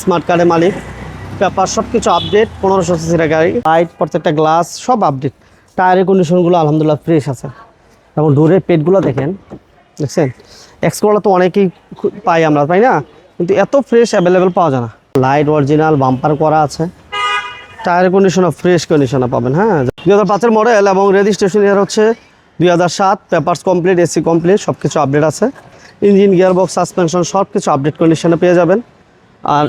Smart কার্ডের মালিক। Paper সব কিছু আপডেট পনেরোশো সিসির গাড়ি লাইট প্রত্যেকটা গ্লাস সব আপডেট টায়ারের কন্ডিশনগুলো আলহামদুলিল্লাহ ফ্রেশ আছে। এবং ডোরের পেটগুলো দেখেন, দেখছেন? এক্সকোলা তো অনেকেই পাই আমরা, তাই না? কিন্তু এত ফ্রেশ অ্যাভেলেবেল পাওয়া যায় না। লাইট অরিজিনাল বাম্পার করা আছে। টায়ার কন্ডিশনও ফ্রেশ কন্ডিশনে পাবেন হ্যাঁ? দুই হাজার পাঁচের মডেল এবং রেজিস্ট্রেশন ইয়ার হচ্ছে দুই হাজার সাত। পেপার্স কমপ্লিট এসি কমপ্লিট সব কিছু আপডেট আছে। ইঞ্জিন গিয়ারবক্স সাসপেনশন সব কিছু আপডেট কন্ডিশনে পেয়ে যাবেন। আর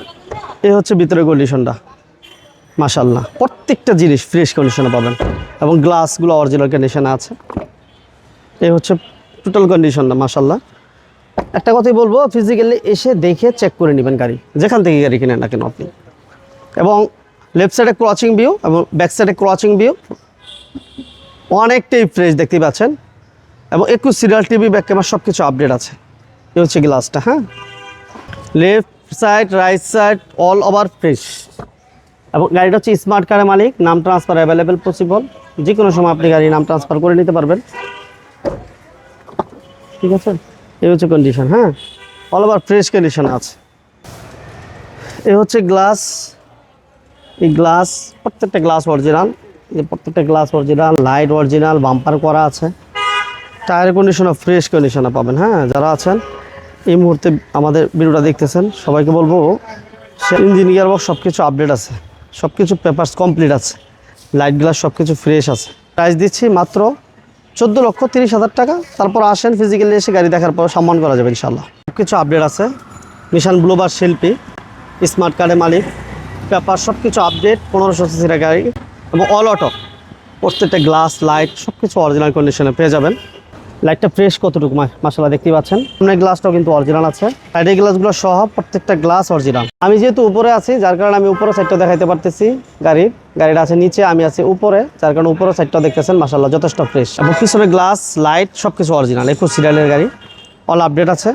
এ হচ্ছে ভিতরে কন্ডিশনটা মাশাল্লাহ প্রত্যেকটা জিনিস ফ্রেশ কন্ডিশনে পাবেন। এবং গ্লাসগুলো অরিজিনাল কন্ডিশনে আছে। এই হচ্ছে টোটাল কন্ডিশনটা মাশাল্লাহ একটা কথাই বলব ফিজিক্যালি এসে দেখে চেক করে নেবেন গাড়ি। যেখান থেকে গাড়ি কিনেন না কেন আপনি। এবং লেফট সাইডে ক্রচিং ভিউ এবং ব্যাক সাইডে ক্রচিং ভিউ অনেকটাই ফ্রেশ দেখতে পাচ্ছেন। এবং একুশ সিরিয়াল টিভি ব্যাক ক্যামেরা সব কিছু আপডেট আছে। এ হচ্ছে গ্লাসটা হ্যাঁ? Left side right side all over fresh এবং গাড়িটা হচ্ছে স্মার্ট কারের মালিক, নাম ট্রান্সফার অ্যাভেলেবেল পসিবল যে কোনো সময় আপনি গাড়ি নাম ট্রান্সফার করে নিতে পারবেন। ঠিক আছে? এই হচ্ছে কন্ডিশন হ্যাঁ? অল ওভার ফ্রেশ কন্ডিশন আছে। এই হচ্ছে গ্লাস এই গ্লাস প্রত্যেকটা গ্লাস অরিজিনাল এই প্রত্যেকটা glass original light original bumper করা আছে। টায়ার কন্ডিশনও ফ্রেশ কন্ডিশনে পাবেন হ্যাঁ? যারা আছেন এই মুহূর্তে আমাদের ভিডিওটা দেখতেছেন। সবাইকে বলব, সে ইঞ্জিন, গিয়ারবক্স সব কিছু আপডেট আছে। সব কিছু পেপার্স কমপ্লিট আছে। লাইট গ্লাস সব কিছু ফ্রেশ আছে। প্রাইস দিচ্ছি মাত্র চোদ্দ লক্ষ তিরিশ হাজার টাকা। তারপর আসেন ফিজিক্যালি এসে গাড়ি দেখার পর সম্মান করা যাবে ইনশাল্লাহ সব কিছু আপডেট আছে। নিশান ব্লুবার শিল্পী স্মার্ট কার্ডের মালিক। পেপার সব কিছু আপডেট পনেরোশো সিসির গাড়ি এবং অল অটো প্রত্যেকটা গ্লাস লাইট সব কিছু অরিজিনাল কন্ডিশনে পেয়ে যাবেন। লাইটটা ফ্রেশ কতটুকু মাসালা দেখতে পাচ্ছেন? সামনে গ্লাসটাও কিন্তু অরিজিনাল আছে। সাইডের গ্লাসগুলো সহ প্রত্যেকটা গ্লাস অরিজিনাল আমি যেহেতু উপরে আছি, যার কারণে আমি উপরে সাইডটা দেখাইতে পারতেছি গাড়ির। গাড়িটা আছে নিচে, আমি আছি উপরে, যার কারণে উপরে সাইডটা দেখতেছেন মাসাল্লাহ যথেষ্ট ফ্রেশ এবং পিছনে গ্লাস লাইট সব কিছু অরিজিনাল একুশ সিরিয়ালের গাড়ি। অল আপডেট আছে।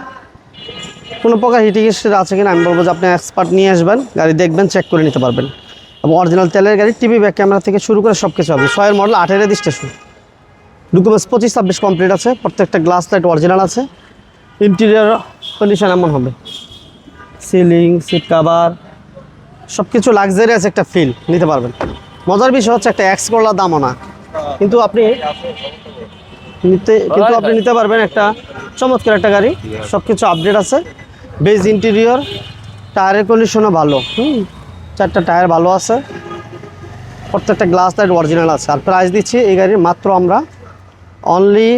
কোনো প্রকার হিটিং হিস্ট্রি আছে কিনা, আমি বলব যে আপনি এক্সপার্ট নিয়ে আসবেন, গাড়ি দেখবেন চেক করে নিতে পারবেন। এবং অরিজিনাল তেলের গাড়ি টিভি ব্যাক ক্যামেরা থেকে শুরু করে সব কিছু হবে। ছয়ের মডেল আঠের রেজিস্ট্রেশন ডকুমেন্টস পঁচিশ ছাব্বিশ কমপ্লিট আছে। প্রত্যেকটা গ্লাস লাইট অরিজিনাল আছে। ইন্টেরিয়ার কন্ডিশন এমন হবে। সিলিং সিট কাভার সব কিছু লাক্সারি আছে একটা ফিল নিতে পারবেন। মজার বিষয় হচ্ছে একটা এক্স করলার দামও না। কিন্তু আপনি নিতে কিন্তু আপনি নিতে পারবেন একটা চমৎকার একটা গাড়ি। সব কিছু আপডেট আছে বেজ ইন্টেরিয়র টায়ারের কন্ডিশনও ভালো। হুম, চারটা টায়ার ভালো আছে। প্রত্যেকটা গ্লাস লাইট অরিজিনাল আছে। আর প্রাইস দিচ্ছি এই গাড়ির মাত্র আমরা অনলি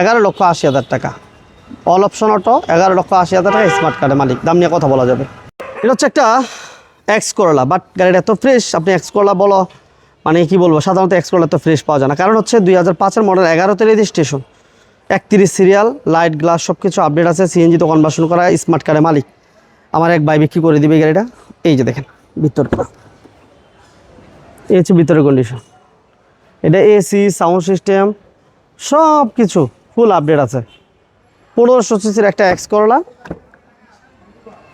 এগারো লক্ষ আশি হাজার টাকা। অল অপশন অটো এগারো লক্ষ আশি হাজার টাকা স্মার্ট কার্ডের মালিক। দাম নিয়ে কথা বলা যাবে। এটা হচ্ছে একটা এক্স করলা বাট গাড়িটা এত ফ্রেশ আপনি এক্স করলা বলো মানে কি বলব, সাধারণত এক্স করলা তো ফ্রেশ পাওয়া যায় না। কারণ হচ্ছে দুই হাজার পাঁচের মডেল এগারোতে রেজিস্ট্রেশন একত্রিশ সিরিয়াল লাইট গ্লাস সব কিছু আপডেট আছে সিএনজি তো কনভার্সন করা স্মার্ট কার্ডের মালিক। আমার এক ভাই বিক্রি করে দিবে গাড়িটা। এই যে দেখেন ভিতরটা এই হচ্ছে ভিতরের কন্ডিশন এটা এসি সাউন্ড সিস্টেম সব কিছু ফুল আপডেট আছে। পনেরোশো সিসির একটা এক্স করলা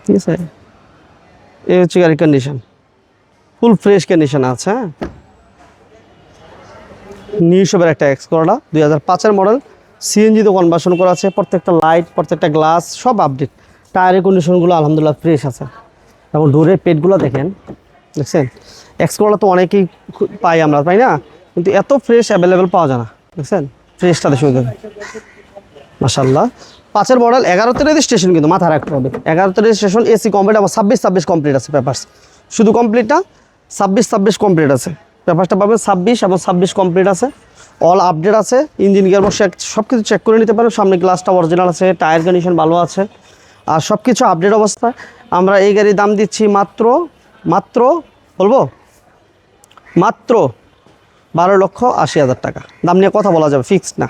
ঠিক আছে? এই হচ্ছে গাড়ির কন্ডিশন ফুল ফ্রেশ কন্ডিশন আছে হ্যাঁ? নিউ শপের একটা এক্স করলা দুই হাজার পাঁচের মডেল সিএনজি তো কনভার্সন করা আছে, প্রত্যেকটা লাইট প্রত্যেকটা গ্লাস সব আপডেট টায়ারের কন্ডিশনগুলো আলহামদুলিল্লাহ ফ্রেশ আছে। এবং ডোরের পেটগুলো দেখেন, দেখছেন? এক্স করলা তো অনেকেই পাই আমরা, তাই না? কিন্তু এত ফ্রেশ অ্যাভেলেবেল পাওয়া যায় না, দেখছেন? ফ্রেশটা দেবেন মাসাল্লাহ পাঁচের মডেল এগারোতে রেজিস্ট্রেশন কিন্তু মাথা রাখতে হবে। এগারোতে রেজিস্ট্রেশন এসি কমপ্লিট আমার ছাব্বিশ ছাব্বিশ কমপ্লিট আছে পেপার্স শুধু কমপ্লিটটা ছাব্বিশ ছাব্বিশ কমপ্লিট আছে। পেপারসটা পাবেন ছাব্বিশ এবং ছাব্বিশ কমপ্লিট আছে। অল আপডেট আছে ইঞ্জিন গিয়ার বক্স সব কিছু চেক করে নিতে পারেন সামনে গ্লাসটা অরিজিনাল আছে টায়ার কন্ডিশন ভালো আছে। আর সব কিছু আপডেট অবস্থায় আমরা এই গাড়ির দাম দিচ্ছি মাত্র মাত্র, বলব? মাত্র বারো লক্ষ আশি হাজার টাকা। দাম নিয়ে কথা বলা যাবে ফিক্সড না।